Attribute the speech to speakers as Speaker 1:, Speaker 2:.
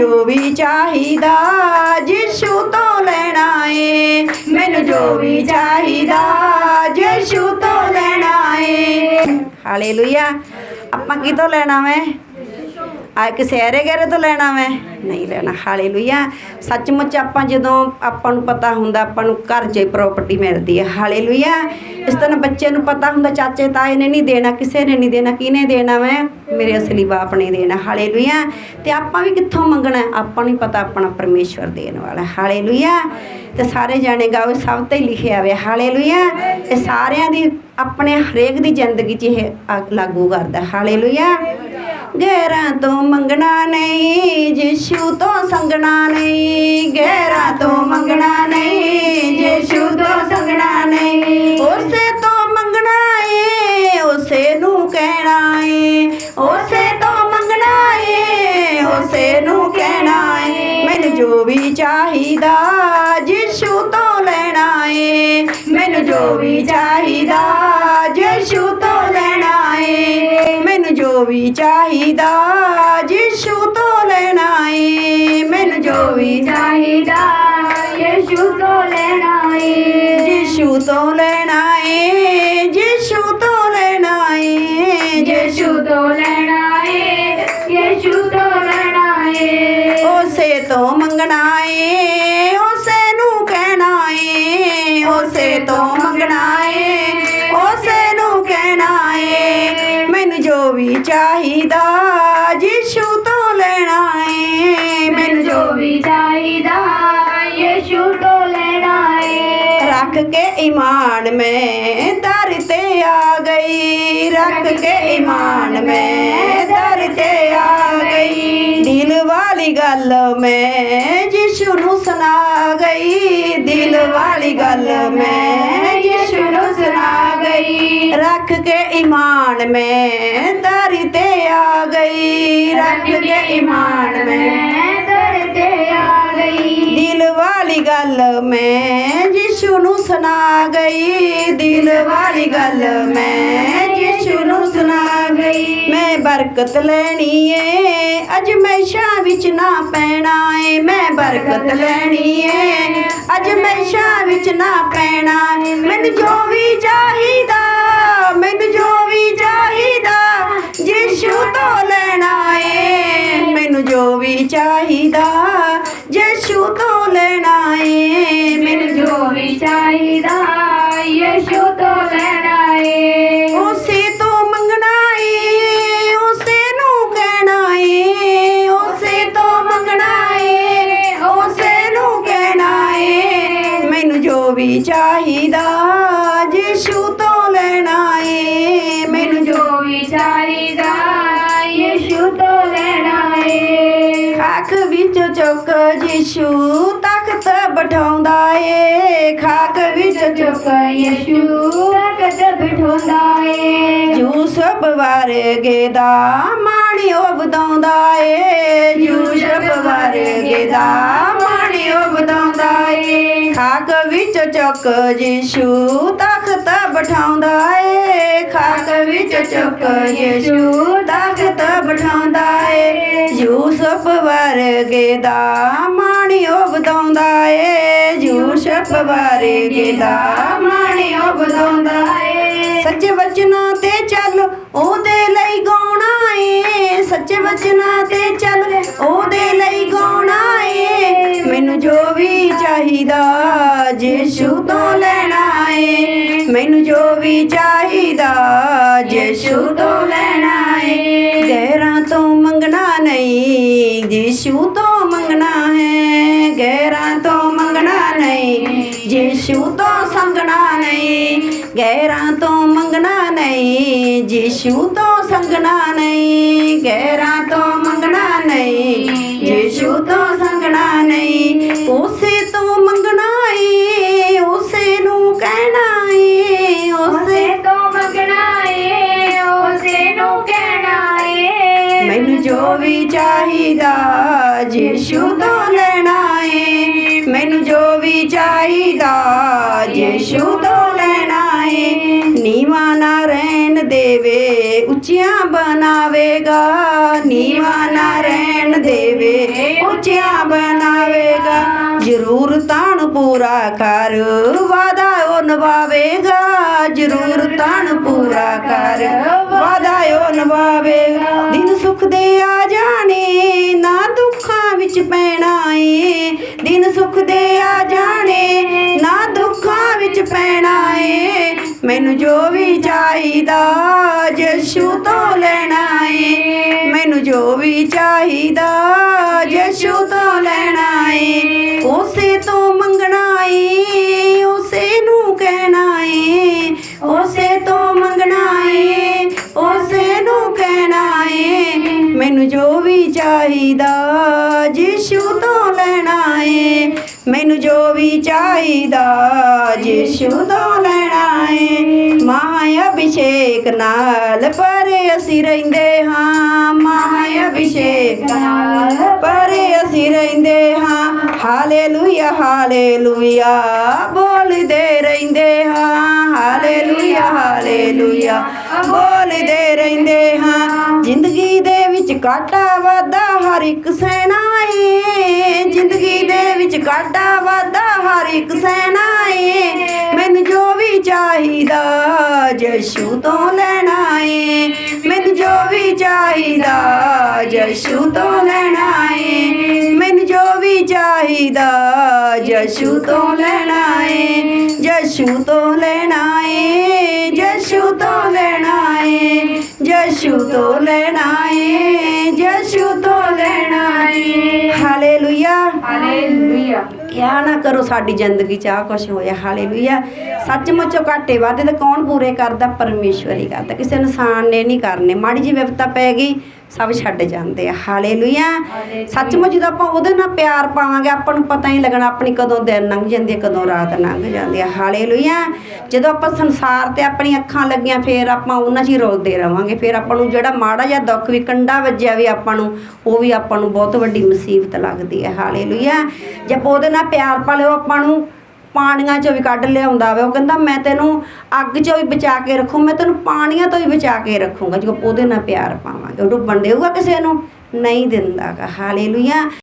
Speaker 1: ਜੋ ਵੀ ਚਾਹੀਦਾ, ਜਿਸੂ ਤੋਂ ਲੈਣਾ ਏ, ਮੈਨੂੰ ਜੋ ਵੀ ਚਾਹੀਦਾ, ਜਿਸੂ ਤੋਂ ਲੈਣਾ ਏ। ਹਾਲੇਲੂਇਆ ਆਪਾਂ ਕਿਤੋਂ ਲੈਣਾ ਵੇ? ਆ ਕਿਸੇ ਐਰੇ ਗੈਰੇ ਤੋਂ ਲੈਣਾ ਮੈਂ? ਨਹੀਂ ਲੈਣਾ ਹਾਲੇਲੂਇਆ ਸੱਚਮੁੱਚ ਆਪਾਂ ਜਦੋਂ ਆਪਾਂ ਨੂੰ ਪਤਾ ਹੁੰਦਾ, ਆਪਾਂ ਨੂੰ ਘਰ 'ਚ ਪ੍ਰਾਪਰਟੀ ਮਿਲਦੀ ਹੈ ਹਾਲੇਲੂਇਆ ਇਸ ਤਰ੍ਹਾਂ ਬੱਚੇ ਨੂੰ ਪਤਾ ਹੁੰਦਾ, ਚਾਚੇ ਤਾਏ ਨੇ ਨਹੀਂ ਦੇਣਾ, ਕਿਸੇ ਨੇ ਨਹੀਂ ਦੇਣਾ, ਕਿਹਨੇ ਦੇਣਾ ਮੈਂ? ਮੇਰੇ ਅਸਲੀ ਬਾਪ ਨੇ ਦੇਣਾ। ਹਾਲੇਲੂਇਆ ਤੇ ਆਪਾਂ ਵੀ ਕਿੱਥੋਂ ਮੰਗਣਾ? ਆਪਾਂ ਨੂੰ ਪਤਾ ਆਪਣਾ ਪਰਮੇਸ਼ਵਰ ਦੇਣ ਵਾਲਾ। ਹਾਲੇਲੂਇਆ ਤੇ ਸਾਰੇ ਜਾਣੇ ਗਾਓ, ਸਭ ਤੇ ਹੀ ਲਿਖਿਆ ਹੋਇਆ। ਹਾਲੇਲੂਇਆ ਇਹ ਸਾਰਿਆਂ ਦੀ, ਆਪਣੇ ਹਰੇਕ ਦੀ ਜ਼ਿੰਦਗੀ 'ਚ ਇਹ ਲਾਗੂ ਕਰਦਾ। ਹਾਲੇਲੂਇਆ ਗੈਰਾਂ ਤੋਂ ਮੰਗਣਾ ਨਹੀਂ ਯਿਸੂ ਤੋਂ ਸੰਗਣਾ ਨਹੀਂ, ਗੈਰਾਂ ਤੋਂ ਮੰਗਣਾ ਨਹੀਂ ਯਿਸੂ ਤੋਂ ਸੰਗਣਾ ਨਹੀਂ। ਉਸੇ ਤੋਂ ਮੰਗਣਾ ਏ, ਉਸੇ ਨੂੰ ਕਹਿਣਾ ਏ। ਜੋ ਵੀ ਚਾਹੀਦਾ ਯਿਸੂ ਤੋਂ ਲੈਣਾ ਏ। ਮੈਨੂੰ ਜੋ ਵੀ ਚਾਹੀਦਾ ਯਿਸੂ ਤੋਂ ਲੈਣਾ ਏ। ਯਿਸੂ ਤੋਂ ਲੈਣਾ ਏ
Speaker 2: ਯਿਸੂ ਤੋਂ ਲੈਣਾ ਏ।
Speaker 1: ਯਿਸੂ ਤੋਂ ਲੈਣਾ ਏ ਯਿਸੂ ਤੋਂ ਲੈਣਾ ਏ। ਉਸੇ ਤੋਂ ਮੰਗਣਾ ਏ। ਵੀ ਚਾਹੀਦਾ ਯਿਸੂ ਤੋਂ ਲੈਣਾ ਏ ਮੈਨੂੰ ਜੋ
Speaker 2: ਜੋ ਵੀ ਚਾਹੀਦਾ ਯਿਸੂ ਤੋਂ ਲੈਣਾ ਏ।
Speaker 1: ਰੱਖ ਕੇ ਈਮਾਨ ਮੈਂ ਦਰ ਤੇ ਆ ਗਈ ਰੱਖ ਕੇ ਈਮਾਨ ਮੈਂ ਦਰ ਤੇ ਆ ਗਈ। ਦਿਲ ਵਾਲੀ ਗੱਲ ਮੈਂ ਯਿਸੂ ਨੂੰ ਸੁਣਾ ਗਈ ਦਿਲ ਵਾਲੀ ਗੱਲ ਮੈਂ ਤੇ ਆ ਗਈ। ਰੱਖ ਕੇ ਈਮਾਨ ਮੈਂ
Speaker 2: ਮੈਂ ਦਰ ਤੇ ਆ ਗਈ।
Speaker 1: ਦਿਲ ਵਾਲੀ ਗੱਲ ਮੈਂ ਯਿਸੂ ਨੂੰ ਸੁਣਾ ਗਈ। ਦਿਲ ਵਾਲੀ ਗੱਲ ਮੈਂ ਯਿਸੂ ਨੂੰ ਸੁਣਾ ਗਈ। ਮੈਂ ਬਰਕਤ ਲੈਣੀ ਏ ਅੱਜ ਮੈਸ਼ਾ ਵਿੱਚ ਨਾ ਪੈਣਾ ਏ। ਮੈਂ ਬਰਕਤ ਲੈਣੀ ਏ ਅੱਜ ਮੈਸ਼ਾ ਵਿੱਚ ਨਾ ਪੈਣਾ। ਮੈਨੂੰ ਜੋ ਵੀ ਚਾਹੀਦਾ ਚਾਹੀਦਾ ਯਿਸੂ ਤੋਂ ਲੈਣਾ ਏ ਮੈਨੂੰ ਜੋ ਵੀ ਚਾਹੀਦਾ ਯਿਸੂ ਤੋਂ ਲੈਣਾ ਏ ਉਸੇ ਤੋਂ ਮੰਗਣਾ ਏ ਉਸੇ ਨੂੰ ਕਹਿਣਾ ਏ ਉਸੇ ਤੋਂ ਮੰਗਣਾ ਏ ਉਸੇ ਨੂੰ ਕਹਿਣਾ ਏ ਮੈਨੂੰ ਜੋ ਵੀ ਚਾਹੀਦਾ ਯਿਸੂ ਤਖਤ ਬਿਠਾਉਂਦਾ ਏ ਖਾਕ ਵਿੱਚ
Speaker 2: ਚੁੱਕ ਯਿਸੂ ਤਖਤ ਬਿਠਾਉਂਦਾ ਏ।
Speaker 1: ਯੂਸਫ ਵਰਗੇ ਦਾ ਮਾਣਿਓ ਵਧਾਉਂਦਾ ਏ। ਯੂਸਫ ਵਰਗੇ ਦਾ ਮਾਣਿਓ ਵਧਾਉਂਦਾ ਏ। ਖਾਕ ਵਿੱਚ ਚੁੱਕ ਯਿਸੂ ਤਖਤ ਬਿਠਾਉਂਦਾ ਏ। ਖਾਕ ਵਿੱਚ ਚੁੱਕ ਯਿਸੂ ਤਖਤ ਬਿਠਾਉਂਦਾ ਏ। ਯੂਸਫ ਵਰਗੇ ਦਾ ਮਾਣਿਓ ਵਧਾਉਂਦਾ ਏ ਯੂਸਫ ਵਰਗੇ ਦਾ ਮਾਣਿਓ ਵਧਾਉਂਦਾ ਏ। ਸੱਚੇ ਵਚਨਾਂ ਤੇ ਚੱਲ ਉਹਦੇ ਲਈ ਗਾਉਣਾ ਏ। ਸੱਚੇ ਵਚਨਾਂ ਤੇ ਚੱਲ ਉਹਦੇ ਲਈ ਗਾਉਣਾ ਏ। ਮੈਨੂੰ ਜੋ ਵੀ ਚਾਹੀਦਾ ਯਿਸੂ ਤੋਂ ਲੈਣਾ ਏ। ਮੈਨੂੰ ਜੋ ਵੀ ਚਾਹੀਦਾ ਯਿਸੂ ਤੋਂ ਲੈਣਾ ਏ। ਗੈਰਾਂ ਤੋਂ ਮੰਗਣਾ ਨਹੀਂ ਯਿਸੂ ਤੋਂ ਯਿਸੂ ਤੋਂ ਸੰਗਣਾ ਨਹੀਂ ਗੈਰਾਂ ਤੋਂ ਮੰਗਣਾ ਨਹੀਂ ਯਿਸੂ ਤੋਂ ਸੰਗਣਾ ਨਹੀਂ ਗੈਰਾਂ ਤੋਂ ਮੰਗਣਾ ਨਹੀਂ ਯਿਸੂ ਤੋਂ ਸੰਗਣਾ ਨਹੀਂ ਉਸੇ ਤੋਂ ਮੰਗਣਾ ਏ ਉਸੇ ਨੂੰ ਕਹਿਣਾ ਏ ਉਸੇ
Speaker 2: ਤੋਂ ਮੰਗਣਾ ਏ ਉਸੇ ਨੂੰ ਕਹਿਣਾ ਏ
Speaker 1: ਮੈਨੂੰ ਜੋ ਵੀ ਚਾਹੀਦਾ ਯਿਸੂ ਤੋਂ ਉੱਚੀਆਂ ਬਣਾਵੇਗਾ, ਨੀਵਾ ਨਾ ਰਹਿਣ ਦੇਵੇ। ਉੱਚੀਆਂ ਬਣਾਵੇਗਾ, ਜ਼ਰੂਰ ਤਾਣ ਪੂਰਾ ਕਰ ਵਾਦਾ ਉਹ ਨਿਭਾਵੇਗਾ ਜ਼ਰੂਰ ਤਾਣ ਪੂਰਾ ਕਰ ਵਾਦਾ ਉਹ ਨਿਭਾਵੇਗਾ ਦਿਨ ਸੁਖ ਦੇ ਆ ਜਾਣੇ, ਨਾ ਦੁੱਖਾਂ ਵਿੱਚ ਪੈਣਾ ਏ। ਦਿਨ ਸੁਖ ਦੇ ਆ ਜਾਣੇ, ਨਾ ਦੁੱਖਾਂ ਵਿੱਚ ਪੈਣਾ ਏ। ਮੈਨੂੰ ਜੋ ਵੀ ਚਾਹੀਦਾ ਯਿਸੂ ਤੋਂ ਲੈਣਾ ਏ ਮੈਨੂੰ ਜੋ ਵੀ ਚਾਹੀਦਾ, ਯਿਸੂ ਤੋਂ ਲੈਣਾ ਏ ਉਸੇ ਤੋਂ ਮੰਗਣਾ ਏ ਉਸੇ ਨੂੰ ਕਹਿਣਾ ਏ ਉਸੇ ਤੋਂ ਮੰਗਣਾ ਏ ਉਸੇ ਨੂੰ ਕਹਿਣਾ ਏ ਮੈਨੂੰ ਜੋ ਵੀ ਚਾਹੀਦਾ, ਯਿਸੂ ਤੋਂ ਲੈਣਾ ਏ ਮੈਨੂੰ ਜੋ ਵੀ ਚਾਹੀਦਾ, ਯਿਸੂ ਤੋਂ ਲੈਣਾ ਏ ਅਭਿਸ਼ੇਕ ਨਾਲ ਪਰੇ ਅਸੀਂ ਰਹਿੰਦੇ ਹਾਂ ਮਹਾ ਅਭਿਸ਼ੇਕ ਨਾਲ। ਪਰੇ ਅਸੀਂ ਰਹਿੰਦੇ ਹਾਂ, ਹਾਲੇਲੂਇਆ ਹਾਲੇਲੂਇਆ। ਬੋਲਦੇ ਰਹਿੰਦੇ ਹਾਂ, ਹਾਲੇਲੂਇਆ ਹਾਲੇਲੂਇਆ। ਬੋਲਦੇ ਰਹਿੰਦੇ ਹਾਂ, ਜ਼ਿੰਦਗੀ ਦੇ ਵਿੱਚ ਕਾਟਾ ਵਾਦਾ ਹਰ ਇੱਕ ਸੈਨਾ ਏ। ਜ਼ਿੰਦਗੀ ਦੇ ਵਿੱਚ ਕਾਟਾ ਵਾਦਾ ਹਰ ਇੱਕ ਸੈਨਾ ਏ। ਚਾਹੀਦਾ। ਯਿਸੂ ਤੋਂ ਲੈਣਾ ਏ ਯਿਸੂ ਤੋਂ ਲੈਣਾ ਏ ਯਿਸੂ ਤੋਂ ਲੈਣਾ ਏ ਯਿਸੂ ਤੋਂ ਲੈਣਾ ਏ ਯਿਸੂ ਤੋਂ ਲੈਣਾ ਏ ਹਾਲੇਲੂਇਆ।
Speaker 2: ਹਾਲੇਲੂਇਆ।
Speaker 1: ਕਿਆ ਨਾ ਕਰੋ ਸਾਡੀ ਜ਼ਿੰਦਗੀ ਚ ਆ ਕੁਛ ਹੋਇਆ। ਹਾਲੇਲੂਇਆ। ਸੱਚਮੁੱਚ ਘਾਟੇ ਵਾਧੇ ਤਾਂ ਕੌਣ ਪੂਰੇ ਕਰਦਾ? ਪਰਮੇਸ਼ਵਰ ਹੀ ਕਰਦਾ। ਕਿਸੇ ਇਨਸਾਨ ਨੇ ਨਹੀਂ ਕਰਨੇ। ਮਾੜੀ ਜਿਹੀ ਵਿਪਤਾ ਪੈ ਗਈ ਸਭ ਛੱਡ ਜਾਂਦੇ ਆ। ਹਾਲੇਲੂਇਆ। ਸੱਚਮੁੱਚ ਜਦੋਂ ਆਪਾਂ ਉਹਦੇ ਨਾਲ ਪਿਆਰ ਪਾਵਾਂਗੇ, ਆਪਾਂ ਨੂੰ ਪਤਾ ਹੀ ਲੱਗਣਾ ਆਪਣੀ ਕਦੋਂ ਦਿਨ ਲੰਘ ਜਾਂਦੀ ਹੈ, ਕਦੋਂ ਰਾਤ ਲੰਘ ਜਾਂਦੀ ਹੈ। ਹਾਲੇਲੂਇਆ। ਜਦੋਂ ਆਪਾਂ ਸੰਸਾਰ ਤੇ ਆਪਣੀ ਅੱਖਾਂ ਲੱਗੀਆਂ, ਫੇਰ ਆਪਾਂ ਉਹਨਾਂ 'ਚ ਹੀ ਰੋਲਦੇ ਰਵਾਂਗੇ। ਫੇਰ ਆਪਾਂ ਨੂੰ ਜਿਹੜਾ ਮਾੜਾ ਜਿਹਾ ਦੁੱਖ ਵੀ, ਕੰਡਾ ਵੱਜਿਆ ਵੀ ਆਪਾਂ ਨੂੰ, ਉਹ ਵੀ ਆਪਾਂ ਨੂੰ ਬਹੁਤ ਵੱਡੀ ਮੁਸੀਬਤ ਲੱਗਦੀ ਹੈ। ਹਾਲੇਲੂਇਆ। ਜੇ ਆਪਾਂ ਉਹਦੇ ਨਾਲ ਪਿਆਰ ਪਾ ਲਿਓ, ਆਪਾਂ ਨੂੰ ਪਾਣੀਆਂ ਚੋਂ ਵੀ ਕੱਢ ਲਿਆਉਂਦਾ ਵਾ। ਉਹ ਕਹਿੰਦਾ, ਮੈਂ ਤੈਨੂੰ ਅੱਗ ਚੋਂ ਵੀ ਬਚਾ ਕੇ ਰੱਖੂ, ਮੈਂ ਤੈਨੂੰ ਪਾਣੀਆਂ ਤੋਂ ਵੀ ਬਚਾ ਕੇ ਰੱਖੂੰਗਾ। ਜਦੋਂ ਉਹਦੇ ਨਾਲ ਪਿਆਰ ਪਾਵਾਂਗੇ, ਉਹ ਡੁੱਬਣ ਦੇਊਗਾ ਕਿਸੇ ਨੂੰ? ਨਹੀਂ ਦਿੰਦਾ ਦਿੰਦਾਗਾ ਹਾਲੇਲੂਇਆ